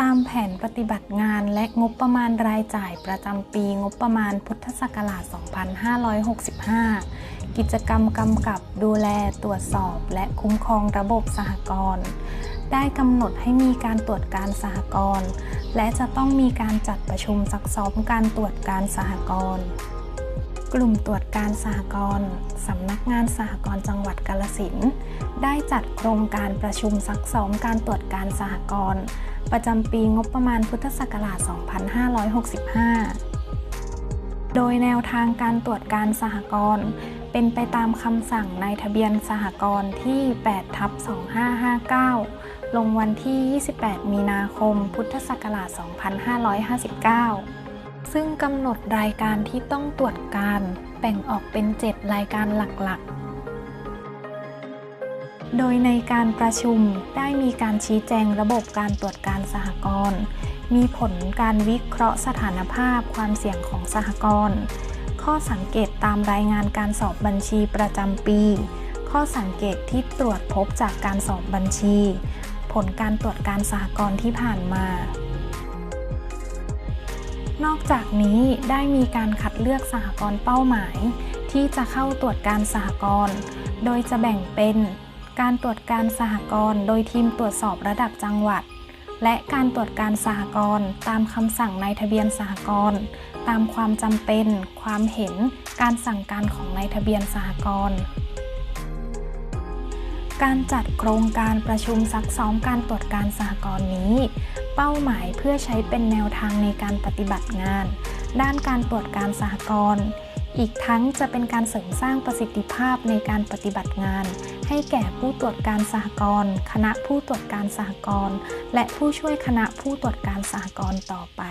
ตามแผนปฏิบัติงานและงบประมาณรายจ่ายประจำปีงบประมาณพุทธศักราช 2565 กิจกรรมกำกับดูแลตรวจสอบและคุ้มครองระบบสหกรณ์ได้กำหนดให้มีการตรวจการสหกรณ์และจะต้องมีการจัดประชุมซักซ้อมการตรวจการสหกรณ์ ลุ่มตรวจการสหกรณ์สำนักงานสหกรณ์จังหวัดกาลสินได้จัดโครงการประชุมซักซ้อมการตรวจการสหกรณ์ประจำปีงบประมาณพุทธศักราช 2565 โดยแนวทางการตรวจการสหกรณ์เป็นไปตามคำสั่งในทะเบียนสหกรณ์ที่ 8 ทับ 2559 ลงวันที่ 28 มีนาคม พุทธศักราช 2559 ซึ่งกำหนดรายการที่ต้องตรวจการแบ่งออกเป็น 7 รายการหลักๆ โดยในการประชุมได้มีการชี้แจงระบบการตรวจการสหกรณ์ มีผลการวิเคราะห์สถานภาพความเสี่ยงของสหกรณ์ ข้อสังเกตตามรายงานการสอบบัญชีประจำปี ข้อสังเกตที่ตรวจพบจากการสอบบัญชี ผลการตรวจการสหกรณ์ที่ผ่านมา นอกจากนี้ได้มีการคัดเลือกสหกรณ์เป้าหมาย ที่จะเข้าตรวจการสหกรณ์ โดยจะแบ่งเป็นการตรวจการสหกรณ์โดยทีมตรวจสอบระดับจังหวัด และการตรวจการสหกรณ์ตามคำสั่งในทะเบียนสหกรณ์ตามความจำเป็น ความเห็น การสั่งการของในทะเบียนสหกรณ์ การจัดโครงการประชุมซักซ้อมการตรวจการสหกรณ์นี้ เป้าหมายเพื่อใช้เป็นแนวทางในการปฏิบัติงาน ด้านการตรวจการสหกรณ์อีกทั้งจะเป็นการเสริมสร้างประสิทธิภาพในการปฏิบัติงาน ให้แก่ผู้ตรวจการสหกรณ์คณะผู้ตรวจการสหกรณ์และผู้ช่วยคณะผู้ตรวจการสหกรณ์ต่อไป